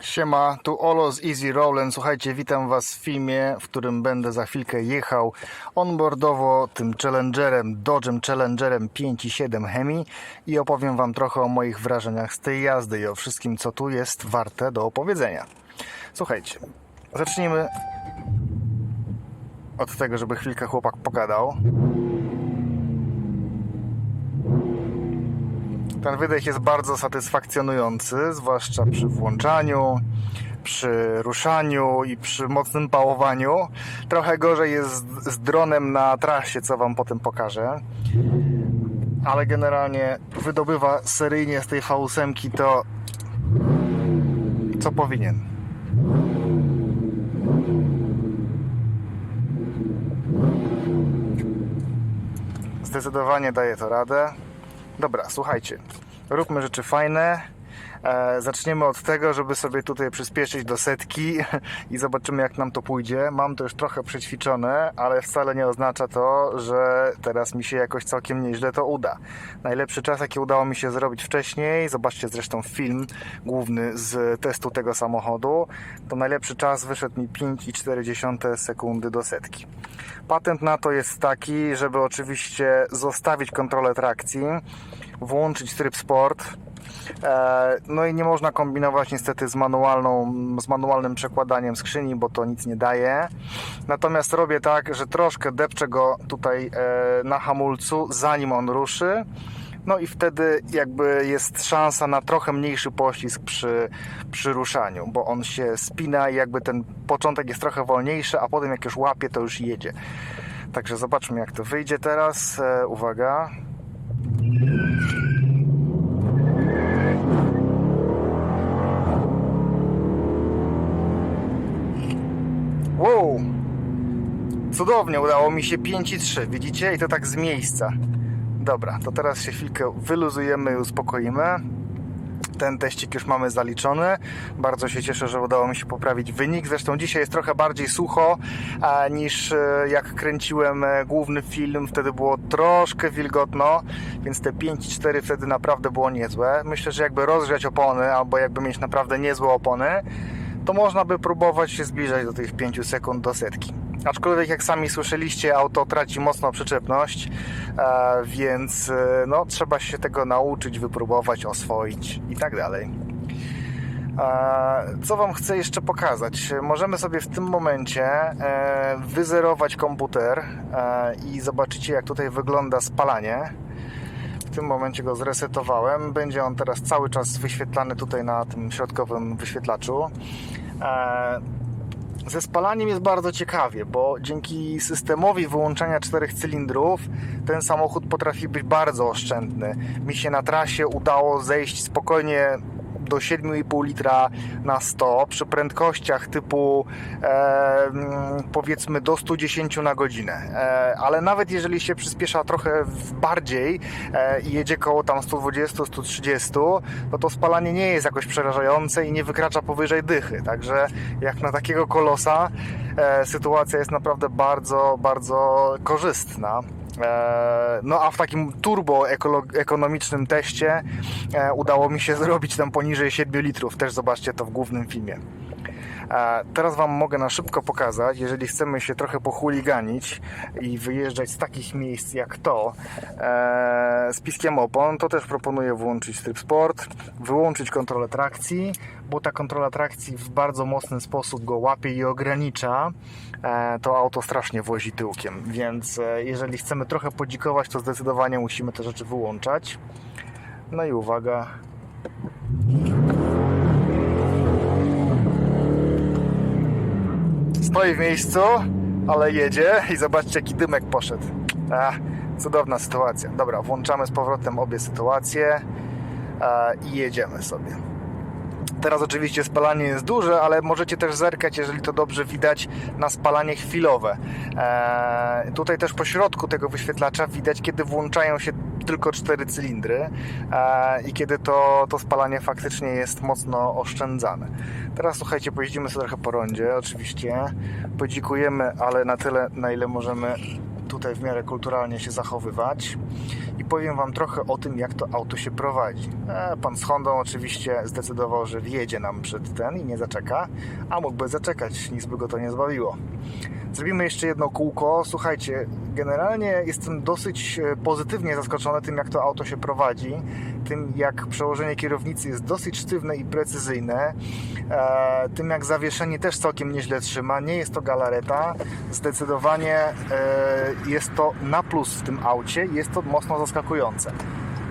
Siema, tu Olo z Easy Rollen. Słuchajcie, witam Was w filmie, w którym będę za chwilkę jechał onboardowo tym Challengerem, Dodge'em Challengerem 5.7 Hemi i opowiem Wam trochę o moich wrażeniach z tej jazdy i o wszystkim, co tu jest warte do opowiedzenia. Słuchajcie, zacznijmy od tego, żeby chwilkę chłopak pogadał. Ten wydech jest bardzo satysfakcjonujący, zwłaszcza przy włączaniu, przy ruszaniu i przy mocnym pałowaniu. Trochę gorzej jest z- dronem na trasie, co Wam potem pokażę. Ale generalnie wydobywa seryjnie z tej V8 to, co powinien. Zdecydowanie daje to radę. Dobra, słuchajcie. Róbmy rzeczy fajne. E, zaczniemy od tego, żeby sobie tutaj przyspieszyć do setki i zobaczymy, jak nam to pójdzie. Mam to już trochę przećwiczone, ale wcale nie oznacza to, że teraz mi się jakoś całkiem nieźle to uda. Najlepszy czas, jaki udało mi się zrobić wcześniej, zobaczcie zresztą film główny z testu tego samochodu, to najlepszy czas wyszedł mi 5,4 sekundy do setki. Patent na to jest taki, żeby oczywiście zostawić kontrolę trakcji, włączyć tryb sport. E, No i nie można kombinować niestety z, manualną, z manualnym przekładaniem skrzyni, bo to nic nie daje. Natomiast robię tak, że troszkę depczę go tutaj e, na hamulcu, zanim on ruszy. No i wtedy jakby jest szansa na trochę mniejszy poślizg przy, przy ruszaniu, bo on się spina i jakby ten początek jest trochę wolniejszy, a potem jak już łapie, to już jedzie. Także zobaczmy jak to wyjdzie teraz. E, uwaga. Wow! Cudownie, udało mi się 5,3, widzicie? I to tak z miejsca. Dobra, to teraz się chwilkę wyluzujemy i uspokoimy. Ten teścik już mamy zaliczony. Bardzo się cieszę, że udało mi się poprawić wynik. Zresztą dzisiaj jest trochę bardziej sucho niż e, jak kręciłem e, główny film. Wtedy było troszkę wilgotno, więc te 5,4 wtedy naprawdę było niezłe. Myślę, że jakby rozgrzać opony albo jakby mieć naprawdę niezłe opony, to można by próbować się zbliżać do tych 5 sekund do setki. Aczkolwiek jak sami słyszeliście, auto traci mocno przyczepność, e, więc e, no, trzeba się tego nauczyć, wypróbować, oswoić i tak dalej. E, Co Wam chcę jeszcze pokazać? Możemy sobie w tym momencie wyzerować komputer i zobaczycie jak tutaj wygląda spalanie. Tym momencie go zresetowałem. Będzie on teraz cały czas wyświetlany tutaj na tym środkowym wyświetlaczu. E, Ze spalaniem jest bardzo ciekawie, bo dzięki systemowi wyłączania czterech cylindrów ten samochód potrafi być bardzo oszczędny. Mi się na trasie udało zejść spokojnie do 7,5 litra na 100 przy prędkościach typu e, mm, powiedzmy do 110 na godzinę. E, ale nawet jeżeli się przyspiesza trochę bardziej e, i jedzie koło tam 120-130, to to spalanie nie jest jakoś przerażające i nie wykracza powyżej dychy. Także jak na takiego kolosa e, sytuacja jest naprawdę bardzo, bardzo korzystna. E, No a w takim turbo ekonomicznym teście e, udało mi się zrobić tam poniżej 7 litrów. Też zobaczcie to w głównym filmie. Teraz Wam mogę na szybko pokazać, jeżeli chcemy się trochę pochuliganić i wyjeżdżać z takich miejsc jak to e, z piskiem opon, to też proponuję włączyć tryb sport, wyłączyć kontrolę trakcji, bo ta kontrola trakcji w bardzo mocny sposób go łapie i ogranicza. E, To auto strasznie wozi tyłkiem, więc e, jeżeli chcemy trochę podzikować, to zdecydowanie musimy te rzeczy wyłączać. No i uwaga, stoi w miejscu, ale jedzie i zobaczcie jaki dymek poszedł. Ach, cudowna sytuacja. Dobra, włączamy z powrotem obie sytuacje i jedziemy sobie. Teraz oczywiście spalanie jest duże, ale możecie też zerkać, jeżeli to dobrze widać, na spalanie chwilowe. E, tutaj też po środku tego wyświetlacza widać, kiedy włączają się tylko cztery cylindry e, i kiedy to, to spalanie faktycznie jest mocno oszczędzane. Teraz słuchajcie, pojeździmy sobie trochę po rondzie, oczywiście. Podzikujemy, ale na tyle, na ile możemy tutaj w miarę kulturalnie się zachowywać. i powiem Wam trochę o tym, jak to auto się prowadzi. E, pan z Hondą oczywiście zdecydował, że wjedzie nam przed ten i nie zaczeka, a mógłby zaczekać, nic by go to nie zbawiło. Zrobimy jeszcze jedno kółko. Słuchajcie, generalnie jestem dosyć e, pozytywnie zaskoczony tym, jak to auto się prowadzi, tym, jak przełożenie kierownicy jest dosyć sztywne i precyzyjne, e, tym, jak zawieszenie też całkiem nieźle trzyma. Nie jest to galareta. Zdecydowanie jest to na plus w tym aucie. Jest to mocno zaskakujące.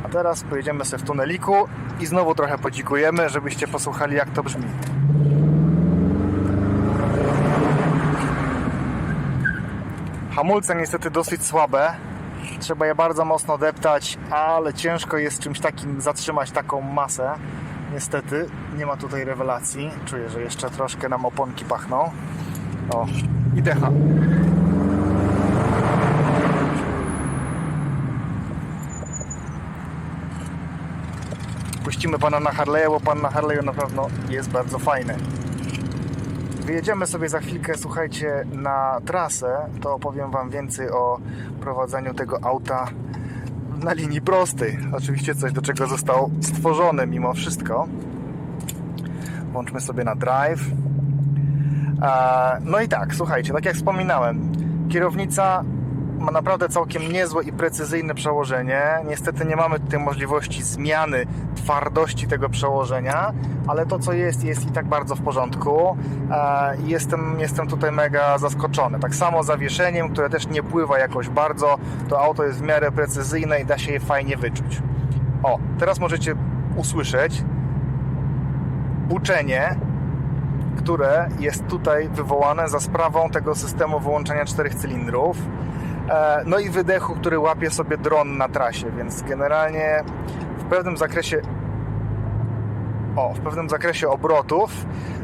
A teraz pojedziemy sobie w tuneliku i znowu trochę podzikujemy, żebyście posłuchali, jak to brzmi. Hamulce niestety dosyć słabe. Trzeba je bardzo mocno deptać, ale ciężko jest czymś takim zatrzymać taką masę. Niestety nie ma tutaj rewelacji. Czuję, że jeszcze troszkę nam oponki pachną. O, i decha. Puścimy pana na Harley'a, bo pan na Harley'u na pewno jest bardzo fajny. Wyjedziemy sobie za chwilkę, słuchajcie, na trasę, to opowiem Wam więcej o prowadzeniu tego auta na linii prostej. Oczywiście coś, do czego został stworzony mimo wszystko. Włączmy sobie na drive. E, No i tak, słuchajcie, tak jak wspominałem, kierownica ma naprawdę całkiem niezłe i precyzyjne przełożenie. Niestety nie mamy tutaj możliwości zmiany twardości tego przełożenia, ale to co jest, jest i tak bardzo w porządku. E, Jestem, jestem tutaj mega zaskoczony. Tak samo zawieszeniem, które też nie pływa jakoś bardzo. To auto jest w miarę precyzyjne i da się je fajnie wyczuć. O, teraz możecie usłyszeć buczenie które jest tutaj wywołane za sprawą tego systemu wyłączania czterech cylindrów. E, No i wydechu, który łapie sobie dron na trasie, więc generalnie w pewnym zakresie o, w pewnym zakresie obrotów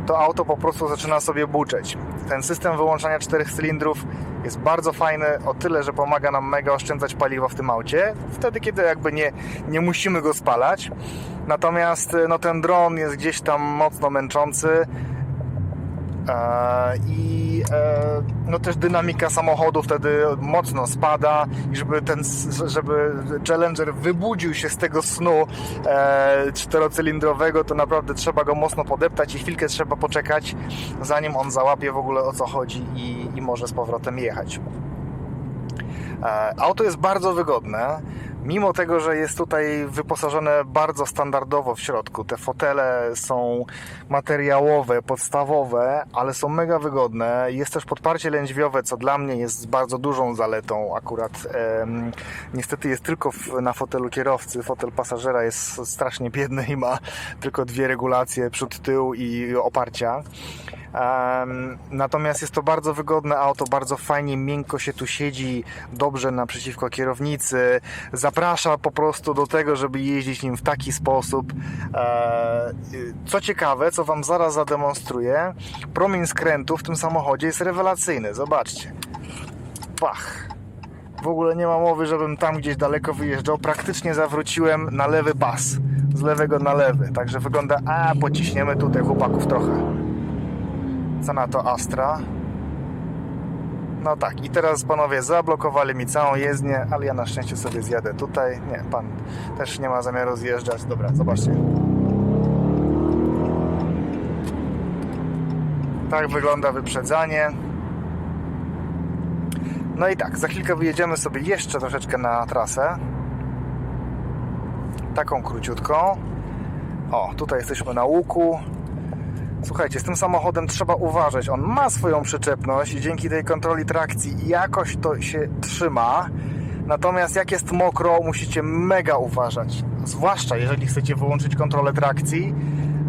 to auto po prostu zaczyna sobie buczeć. Ten system wyłączania czterech cylindrów jest bardzo fajny o tyle, że pomaga nam mega oszczędzać paliwo w tym aucie, wtedy kiedy jakby nie, nie musimy go spalać. Natomiast no, ten dron jest gdzieś tam mocno męczący. E, I e, no też dynamika samochodu wtedy mocno spada i żeby ten, żeby Challenger wybudził się z tego snu e, czterocylindrowego, to naprawdę trzeba go mocno podeptać i chwilkę trzeba poczekać, zanim on załapie w ogóle o co chodzi i, i może z powrotem jechać. Auto jest bardzo wygodne, mimo tego, że jest tutaj wyposażone bardzo standardowo w środku. Te fotele są materiałowe, podstawowe, ale są mega wygodne. Jest też podparcie lędźwiowe, co dla mnie jest bardzo dużą zaletą. Akurat em, niestety jest tylko w, na fotelu kierowcy. Fotel pasażera jest strasznie biedny i ma tylko dwie regulacje przód, tył i oparcia. Natomiast jest to bardzo wygodne auto, bardzo fajnie, miękko się tu siedzi, dobrze naprzeciwko kierownicy. Zaprasza po prostu do tego, żeby jeździć nim w taki sposób. E, co ciekawe, co Wam zaraz zademonstruję, promień skrętu w tym samochodzie jest rewelacyjny. Zobaczcie. Pach. W ogóle nie ma mowy, żebym tam gdzieś daleko wyjeżdżał. Praktycznie zawróciłem na lewy pas. Z lewego na lewy. Także wygląda, a pociśniemy tutaj chłopaków trochę. Co na to Astra? No tak, i teraz panowie zablokowali mi całą jezdnię, ale ja na szczęście sobie zjadę tutaj. Nie, pan też nie ma zamiaru zjeżdżać. Dobra, zobaczcie. Tak wygląda wyprzedzanie. No i tak, za chwilkę wyjedziemy sobie jeszcze troszeczkę na trasę. Taką króciutką. O, tutaj jesteśmy na łuku. Słuchajcie, z tym samochodem trzeba uważać. On ma swoją przyczepność i dzięki tej kontroli trakcji jakoś to się trzyma. Natomiast jak jest mokro, musicie mega uważać. Zwłaszcza jeżeli chcecie wyłączyć kontrolę trakcji,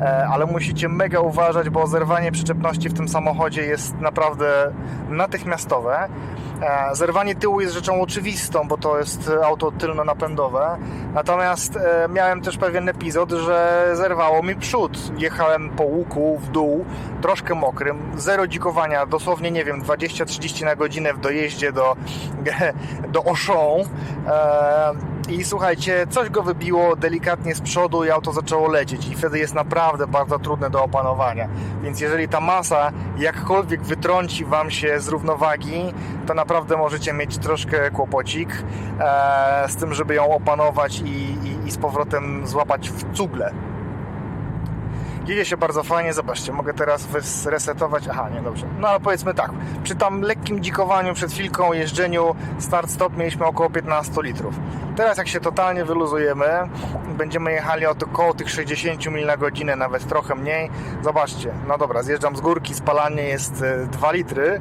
e, ale musicie mega uważać, bo zerwanie przyczepności w tym samochodzie jest naprawdę natychmiastowe. E, Zerwanie tyłu jest rzeczą oczywistą, bo to jest auto tylno-napędowe. Natomiast e, miałem też pewien epizod, że zerwało mi przód. Jechałem po łuku w dół, troszkę mokrym, zero dzikowania, dosłownie nie wiem, 20-30 na godzinę w dojeździe do, do. I słuchajcie, coś go wybiło delikatnie z przodu i auto zaczęło lecieć i wtedy jest naprawdę bardzo trudne do opanowania. Więc jeżeli ta masa jakkolwiek wytrąci Wam się z równowagi, to naprawdę możecie mieć troszkę kłopocik e, z tym, żeby ją opanować i, i, i z powrotem złapać w cugle. Jedzie się bardzo fajnie, zobaczcie, mogę teraz zresetować. Aha, nie dobrze. No ale powiedzmy tak, przy tam lekkim dzikowaniu przed chwilką, jeżdżeniu start-stop mieliśmy około 15 litrów. Teraz jak się totalnie wyluzujemy, będziemy jechali około tych 60 mil na godzinę, nawet trochę mniej. Zobaczcie, no dobra, zjeżdżam z górki, spalanie jest e, 2 litry.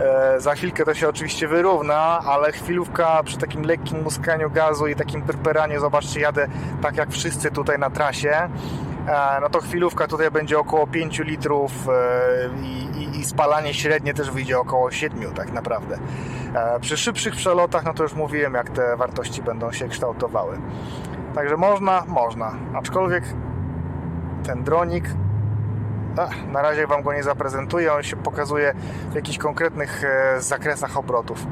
E, Za chwilkę to się oczywiście wyrówna, ale chwilówka przy takim lekkim muskaniu gazu i takim pyrperaniu, zobaczcie, jadę tak jak wszyscy tutaj na trasie e, no to chwilówka tutaj będzie około 5 litrów e, i, i, i spalanie średnie też wyjdzie około 7 tak naprawdę. E, Przy szybszych przelotach, no to już mówiłem, jak te wartości będą się kształtowały. Także można, można. Aczkolwiek ten dronik, na razie Wam go nie zaprezentuję, on się pokazuje w jakichś konkretnych e, zakresach obrotów.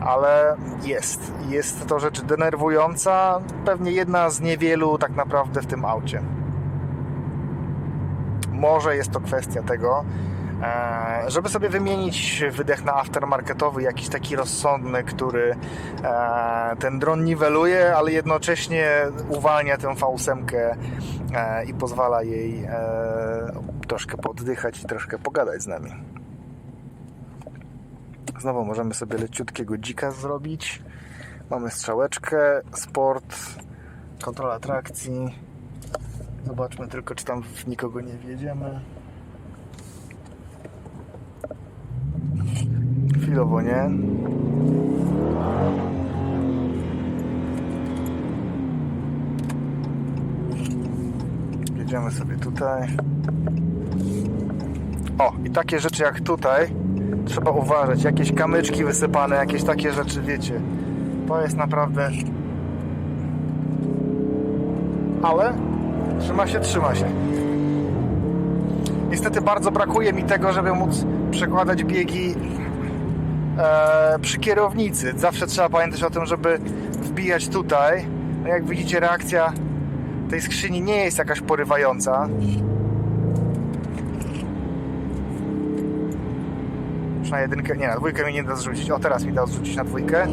Ale jest. Jest to rzecz denerwująca, pewnie jedna z niewielu tak naprawdę w tym aucie. Może jest to kwestia tego, e, żeby sobie wymienić wydech na aftermarketowy, jakiś taki rozsądny, który e, ten dron niweluje, ale jednocześnie uwalnia tę V8 e, i pozwala jej troszkę poddychać i troszkę pogadać z nami. Znowu możemy sobie leciutkiego dzika zrobić. Mamy strzałeczkę, sport, kontrola trakcji. Zobaczmy tylko, czy tam w nikogo nie wjedziemy. Chwilowo nie. Jedziemy sobie tutaj. O, i takie rzeczy jak tutaj trzeba uważać. Jakieś kamyczki wysypane, jakieś takie rzeczy, wiecie. To jest naprawdę. Ale trzyma się, trzyma się. Niestety bardzo brakuje mi tego, żeby móc przekładać biegi e, przy kierownicy. Zawsze trzeba pamiętać o tym, żeby wbijać tutaj. No jak widzicie, reakcja tej skrzyni nie jest jakaś porywająca. Już na jedynkę, nie, na dwójkę mi nie da zrzucić. O, teraz mi da zrzucić na dwójkę.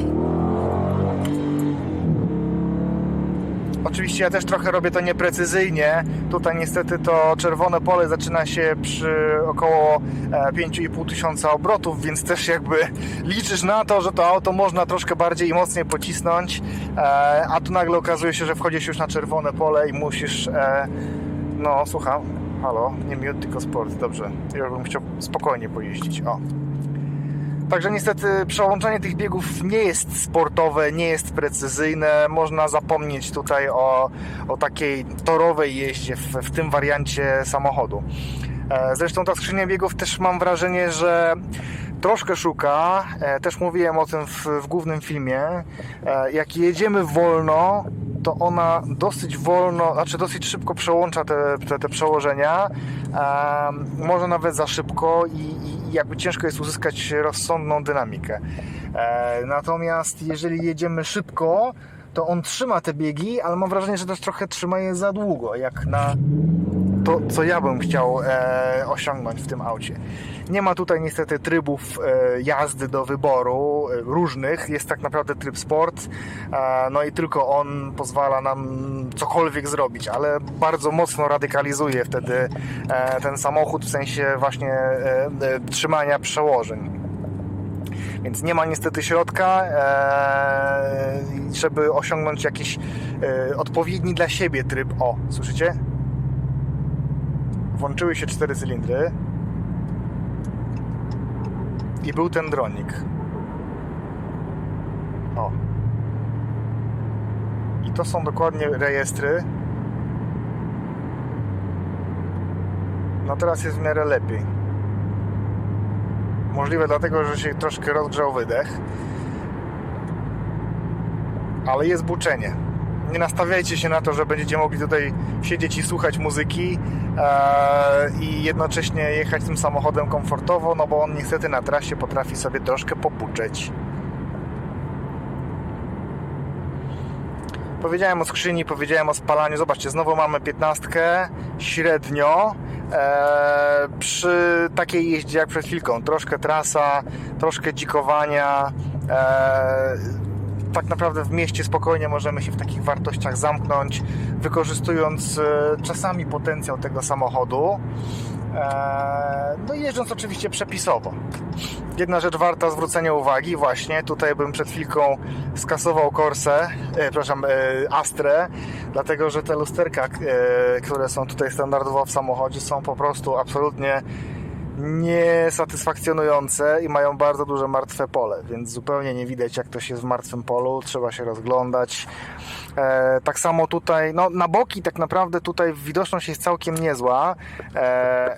Oczywiście ja też trochę robię to nieprecyzyjnie. Tutaj niestety to czerwone pole zaczyna się przy około e, 5,5 tysiąca obrotów, więc też jakby liczysz na to, że to auto można troszkę bardziej i mocniej pocisnąć, e, a tu nagle okazuje się, że wchodzisz już na czerwone pole i musisz... E, no, słucham. Halo, nie miód, tylko sport. Dobrze. Ja bym chciał spokojnie pojeździć. O. Także niestety przełączanie tych biegów nie jest sportowe, nie jest precyzyjne. Można zapomnieć tutaj o, o takiej torowej jeździe w, w tym wariancie samochodu. E, Zresztą ta skrzynia biegów też mam wrażenie, że troszkę szuka. E, Też mówiłem o tym w, w głównym filmie. E, Jak jedziemy wolno, to ona dosyć wolno, znaczy dosyć szybko przełącza te, te, te przełożenia. E, może nawet za szybko i, i jakby ciężko jest uzyskać rozsądną dynamikę. Natomiast jeżeli jedziemy szybko, to on trzyma te biegi, ale mam wrażenie, że też trochę trzyma je za długo, jak na to, co ja bym chciał e, osiągnąć w tym aucie. Nie ma tutaj niestety trybów e, jazdy do wyboru e, różnych. Jest tak naprawdę tryb sport, e, no i tylko on pozwala nam cokolwiek zrobić, ale bardzo mocno radykalizuje wtedy e, ten samochód w sensie właśnie e, trzymania przełożeń. Więc nie ma niestety środka, żeby osiągnąć jakiś odpowiedni dla siebie tryb. O, słyszycie? Włączyły się cztery cylindry i był ten dronik. O. I to są dokładnie rejestry. No teraz jest w miarę lepiej. Możliwe dlatego, że się troszkę rozgrzał wydech. Ale jest buczenie. Nie nastawiajcie się na to, że będziecie mogli tutaj siedzieć i słuchać muzyki e, i jednocześnie jechać tym samochodem komfortowo, no bo on niestety na trasie potrafi sobie troszkę popuczeć. Powiedziałem o skrzyni, powiedziałem o spalaniu. Zobaczcie, znowu mamy 15 średnio. e, przy takiej jeździe jak przed chwilką. Troszkę trasa, troszkę dzikowania. E, tak naprawdę w mieście spokojnie możemy się w takich wartościach zamknąć, wykorzystując e, czasami potencjał tego samochodu. E, No i jeżdżąc oczywiście przepisowo. Jedna rzecz warta zwrócenia uwagi, właśnie tutaj bym przed chwilką skasował Corsę, e, przepraszam, e, Astrę, dlatego że te lusterka, e, które są tutaj standardowo w samochodzie, są po prostu absolutnie niesatysfakcjonujące i mają bardzo duże martwe pole, więc zupełnie nie widać jak to się w martwym polu, trzeba się rozglądać. E, tak samo tutaj, no na boki tak naprawdę tutaj widoczność jest całkiem niezła. E,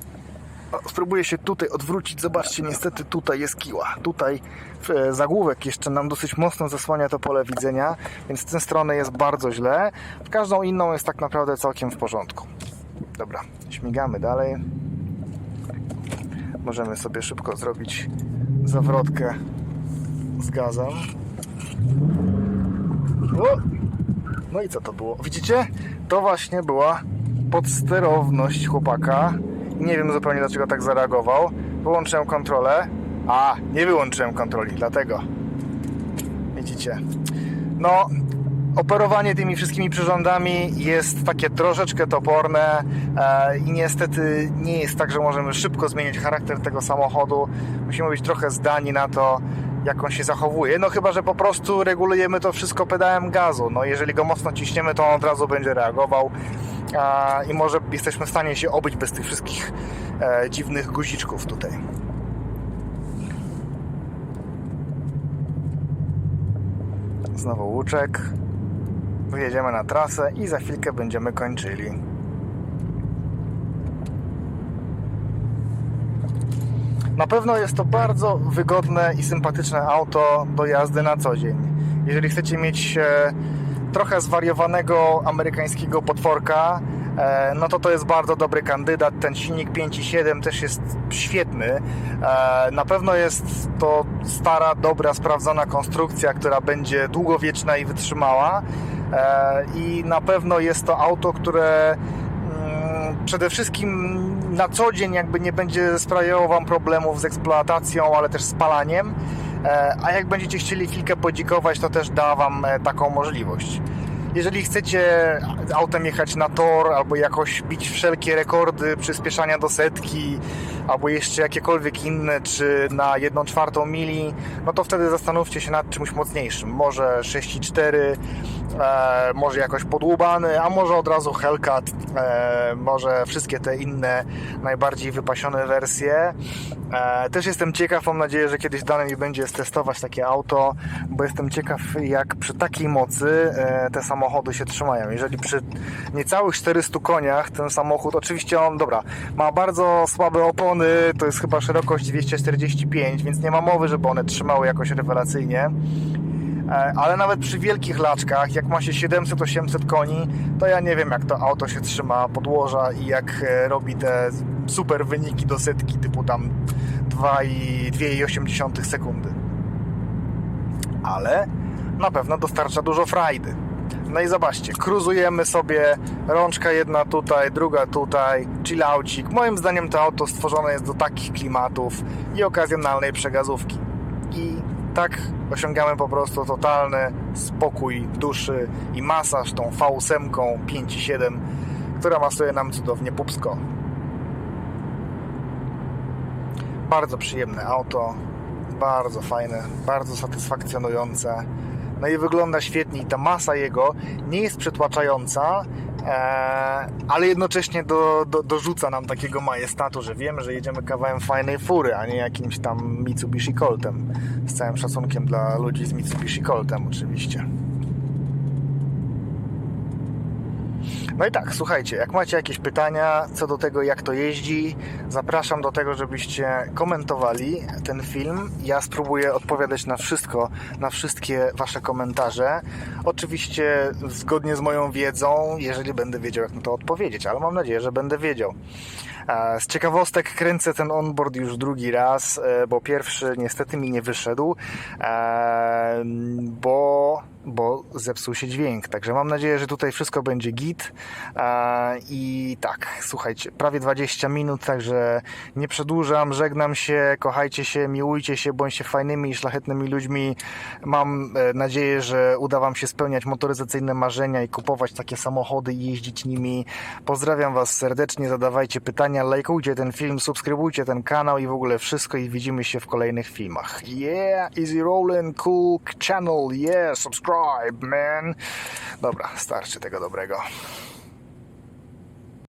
Spróbuję się tutaj odwrócić. Zobaczcie, niestety tutaj jest kiła. Tutaj e, zagłówek jeszcze nam dosyć mocno zasłania to pole widzenia, więc z tej strony jest bardzo źle. W każdą inną jest tak naprawdę całkiem w porządku. Dobra, śmigamy dalej. Możemy sobie szybko zrobić zawrotkę z gazem. O! No i co to było? Widzicie? To właśnie była podsterowność chłopaka. Nie wiem zupełnie dlaczego tak zareagował. Wyłączyłem kontrolę. A, nie wyłączyłem kontroli, dlatego. Widzicie? No, operowanie tymi wszystkimi przyrządami jest takie troszeczkę toporne e, i niestety nie jest tak, że możemy szybko zmienić charakter tego samochodu. Musimy być trochę zdani na to, jak on się zachowuje. No chyba, że po prostu regulujemy to wszystko pedałem gazu. No jeżeli go mocno ciśniemy, to on od razu będzie reagował i może jesteśmy w stanie się obyć bez tych wszystkich e, dziwnych guziczków tutaj. Znowu łuczek. Wyjedziemy na trasę i za chwilkę będziemy kończyli. Na pewno jest to bardzo wygodne i sympatyczne auto do jazdy na co dzień. Jeżeli chcecie mieć e, trochę zwariowanego amerykańskiego potworka, e, no to to jest bardzo dobry kandydat. Ten silnik 5.7 też jest świetny. E, na pewno jest to stara, dobra, sprawdzona konstrukcja, która będzie długowieczna i wytrzymała. E, I na pewno jest to auto, które mm, przede wszystkim na co dzień jakby nie będzie sprawiało Wam problemów z eksploatacją, ale też z palaniem. E, A jak będziecie chcieli chwilkę podzikować, to też da Wam e, taką możliwość. Jeżeli chcecie autem jechać na tor, albo jakoś bić wszelkie rekordy przyspieszania do setki, albo jeszcze jakiekolwiek inne, czy na 1 czwartą mili, no to wtedy zastanówcie się nad czymś mocniejszym. Może 6,4, e, może jakoś podłubany, a może od razu Hellcat, e, może wszystkie te inne najbardziej wypasione wersje. E, też jestem ciekaw, mam nadzieję, że kiedyś dane mi będzie stestować takie auto, bo jestem ciekaw jak przy takiej mocy e, te samochody się trzymają. Jeżeli przy niecałych 400 koniach ten samochód, oczywiście on, dobra, ma bardzo słabe opony, to jest chyba szerokość 245, więc nie ma mowy, żeby one trzymały jakoś rewelacyjnie. E, Ale nawet przy wielkich laczkach, jak ma się 700-800 koni, to ja nie wiem, jak to auto się trzyma podłoża i jak e, robi te super wyniki do setki, typu tam 2,8 sekundy. Ale na pewno dostarcza dużo frajdy. No i zobaczcie, cruzujemy sobie, rączka jedna tutaj, druga tutaj, chillaucik. Moim zdaniem to auto stworzone jest do takich klimatów i okazjonalnej przegazówki. Tak osiągamy po prostu totalny spokój w duszy i masaż tą V8 5.7, która masuje nam cudownie pupsko. Bardzo przyjemne auto, bardzo fajne, bardzo satysfakcjonujące. No i wygląda świetnie i ta masa jego nie jest przytłaczająca, ale jednocześnie do, do, dorzuca nam takiego majestatu, że wiemy, że jedziemy kawałem fajnej fury, a nie jakimś tam Mitsubishi Coltem. Z całym szacunkiem dla ludzi z Mitsubishi Coltem oczywiście. No i tak, słuchajcie, jak macie jakieś pytania co do tego, jak to jeździ, zapraszam do tego, żebyście komentowali ten film. Ja spróbuję odpowiadać na wszystko, na wszystkie Wasze komentarze. Oczywiście zgodnie z moją wiedzą, jeżeli będę wiedział, jak na to odpowiedzieć, ale mam nadzieję, że będę wiedział. Z ciekawostek kręcę ten onboard już drugi raz, e, bo pierwszy niestety mi nie wyszedł, e, bo bo zepsuł się dźwięk. Także mam nadzieję, że tutaj wszystko będzie git. E, I tak, słuchajcie, prawie 20 minut, także nie przedłużam, żegnam się, kochajcie się, miłujcie się, bądźcie fajnymi i szlachetnymi ludźmi. Mam nadzieję, że uda Wam się spełniać motoryzacyjne marzenia i kupować takie samochody i jeździć nimi. Pozdrawiam Was serdecznie, zadawajcie pytania, lajkujcie ten film, subskrybujcie ten kanał i w ogóle wszystko i widzimy się w kolejnych filmach. Yeah, easy rolling, cool channel, yeah, subscribe, man. Dobra, starczy tego dobrego.